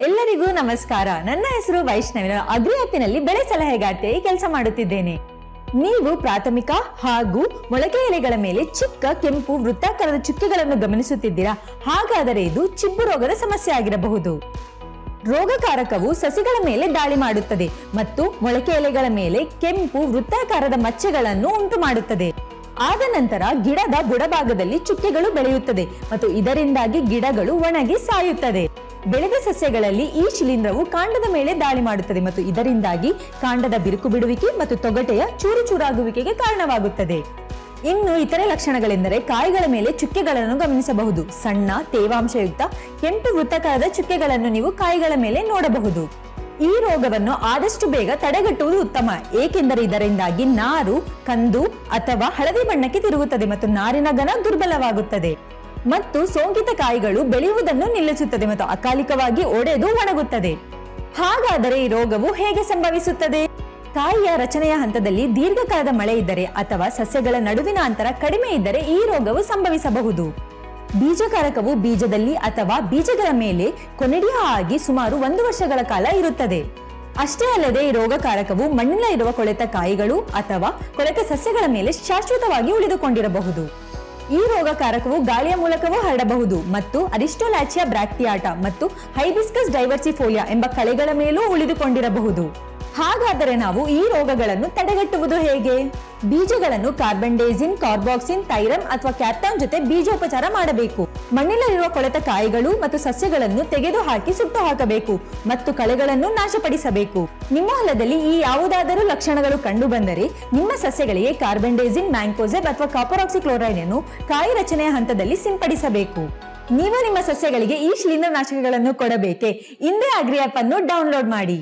ಎಲ್ಲರಿಗೂ ನಮಸ್ಕಾರ. ನನ್ನ ಹೆಸರು ವೈಷ್ಣವಿನ. ಅಗ್ರಿಯತ್ತಿನಲ್ಲಿ ಅಗ್ರಿ ಬೆಳೆ ಸಲಹೆಗಾರ್ತಿಯಾಗಿ ಕೆಲಸ ಮಾಡುತ್ತಿದ್ದೇನೆ. ನೀವು ಪ್ರಾಥಮಿಕ ಹಾಗೂ ಮೊಳಕೆ ಎಲೆಗಳ ಮೇಲೆ ಚಿಕ್ಕ, ಕೆಂಪು, ವೃತ್ತಾಕಾರದ ಚುಕ್ಕೆಗಳನ್ನು ಗಮನಿಸುತ್ತಿದ್ದೀರಾ? ಹಾಗಾದರೆ ಇದು ಚಿಬ್ಬು ರೋಗದ ಸಮಸ್ಯೆ ಆಗಿರಬಹುದು. ರೋಗಕಾರಕವು ಸಸಿಗಳ ಮೇಲೆ ದಾಳಿ ಮಾಡುತ್ತದೆ ಮತ್ತು ಮೊಳಕೆ ಎಲೆಗಳ ಮೇಲೆ ಕೆಂಪು, ವೃತ್ತಾಕಾರದ ಮಚ್ಚೆಗಳನ್ನು ಉಂಟು ಮಾಡುತ್ತದೆ ಆದ ನಂತರ ಗಿಡದ ಬುಡಭಾಗದಲ್ಲಿ ಚುಕ್ಕೆಗಳು ಬೆಳೆಯುತ್ತದೆ ಮತ್ತು ಇದರಿಂದಾಗಿ ಗಿಡಗಳು ಒಣಗಿ ಸಾಯುತ್ತದೆ. ಬೆಳೆದ ಸಸ್ಯಗಳಲ್ಲಿ ಈ ಶಿಲೀಂಧ್ರವು ಕಾಂಡದ ಮೇಲೆ ದಾಳಿ ಮಾಡುತ್ತದೆ ಮತ್ತು ಇದರಿಂದಾಗಿ ಕಾಂಡದ ಬಿರುಕು ಬಿಡುವಿಕೆ ಮತ್ತು ತೊಗಟೆಯ ಚೂರು ಚೂರಾಗುವಿಕೆಗೆ ಕಾರಣವಾಗುತ್ತದೆ. ಇನ್ನು ಇತರೆ ಲಕ್ಷಣಗಳೆಂದರೆ ಕಾಯಿಗಳ ಮೇಲೆ ಚುಕ್ಕೆಗಳನ್ನು ಗಮನಿಸಬಹುದು. ಸಣ್ಣ, ತೇವಾಂಶಯುಕ್ತ, ಕೆಂಪು ವೃತ್ತಾಕಾರದ ಚುಕ್ಕೆಗಳನ್ನು ನೀವು ಕಾಯಿಗಳ ಮೇಲೆ ನೋಡಬಹುದು. ಈ ರೋಗವನ್ನು ಆದಷ್ಟು ಬೇಗ ತಡೆಗಟ್ಟುವುದು ಉತ್ತಮ, ಏಕೆಂದರೆ ಇದರಿಂದಾಗಿ ನಾರು, ಕಂದು ಅಥವಾ ಹಳದಿ ಬಣ್ಣಕ್ಕೆ ತಿರುಗುತ್ತದೆ ಮತ್ತು ನಾರಿನ ಘನ ದುರ್ಬಲವಾಗುತ್ತದೆ. ಮತ್ತು ಸೋಂಕಿತ ಕಾಯಿಗಳು ಬೆಳೆಯುವುದನ್ನು ನಿಲ್ಲಿಸುತ್ತದೆ ಮತ್ತು ಅಕಾಲಿಕವಾಗಿ ಒಡೆದು ಒಣಗುತ್ತದೆ. ಹಾಗಾದರೆ ಈ ರೋಗವು ಹೇಗೆ ಸಂಭವಿಸುತ್ತದೆ? ಕಾಯಿಯ ರಚನೆಯ ಹಂತದಲ್ಲಿ ದೀರ್ಘಕಾಲದ ಮಳೆ ಇದ್ದರೆ ಅಥವಾ ಸಸ್ಯಗಳ ನಡುವಿನ ಅಂತರ ಕಡಿಮೆ ಇದ್ದರೆ ಈ ರೋಗವು ಸಂಭವಿಸಬಹುದು. ಬೀಜಕಾರಕವು ಬೀಜದಲ್ಲಿ ಅಥವಾ ಬೀಜಗಳ ಮೇಲೆ ಕೊನೆಡಿಯ ಆಗಿ ಸುಮಾರು ಒಂದು ವರ್ಷಗಳ ಕಾಲ ಇರುತ್ತದೆ. ಅಷ್ಟೇ ಅಲ್ಲದೆ ಈ ರೋಗಕಾರಕವು ಮಣ್ಣಿನ ಇರುವ ಕೊಳೆತ ಕಾಯಿಗಳು ಅಥವಾ ಕೊಳೆತ ಸಸ್ಯಗಳ ಮೇಲೆ ಶಾಶ್ವತವಾಗಿ ಉಳಿದುಕೊಂಡಿರಬಹುದು. ಈ ರೋಗಕಾರಕವು ಗಾಳಿಯ ಮೂಲಕವೂ ಹರಡಬಹುದು ಮತ್ತು ಅರಿಸ್ಟೋಲಾಚಿಯಾ ಬ್ರಾಕ್ಟಿಯಾಟ ಮತ್ತು ಹೈಬಿಸ್ಕಸ್ ಡೈವರ್ಸಿಫೋಲಿಯಾ ಎಂಬ ಕಳೆಗಳ ಮೇಲೂ ಉಳಿದುಕೊಂಡಿರಬಹುದು. ಹಾಗಾದರೆ ನಾವು ಈ ರೋಗಗಳನ್ನು ತಡೆಗಟ್ಟುವುದು ಹೇಗೆ? ಬೀಜಗಳನ್ನು ಕಾರ್ಬನ್ಡೇಸಿನ್ ಕಾರ್ಬಾಕ್ಸಿನ್, ಥೈರಮ್ ಅಥವಾ ಕ್ಯಾಪ್ಟಾನ್ ಜೊತೆ ಬೀಜೋಪಚಾರ ಮಾಡಬೇಕು. ಮಣ್ಣಿನಲ್ಲಿರುವ ಕೊಳೆತ ಕಾಯಿಗಳು ಮತ್ತು ಸಸ್ಯಗಳನ್ನು ತೆಗೆದು ಹಾಕಿ ಸುಟ್ಟು ಹಾಕಬೇಕು ಮತ್ತು ಕಳೆಗಳನ್ನು ನಾಶಪಡಿಸಬೇಕು. ನಿಮ್ಮ ಹೊಲದಲ್ಲಿ ಈ ಯಾವುದಾದರೂ ಲಕ್ಷಣಗಳು ಕಂಡು ಬಂದರೆ ನಿಮ್ಮ ಸಸ್ಯಗಳಿಗೆ ಕಾರ್ಬನ್ಡೇಸಿನ್ ಮ್ಯಾಂಕೋಸೆಬ್ ಅಥವಾ ಕಾಪರಾಕ್ಸಿಕ್ಲೋರೈಡ್ ಅನ್ನು ಕಾಯಿ ರಚನೆಯ ಹಂತದಲ್ಲಿ ಸಿಂಪಡಿಸಬೇಕು. ನೀವು ನಿಮ್ಮ ಸಸ್ಯಗಳಿಗೆ ಈ ಶಿಲೀಂಧ್ರನಾಶಕಗಳನ್ನು ಕೊಡಬೇಕೆ? ಇಂದೇ ಅಗ್ರಿ ಆಪ್ ಅನ್ನು ಡೌನ್ಲೋಡ್ ಮಾಡಿ.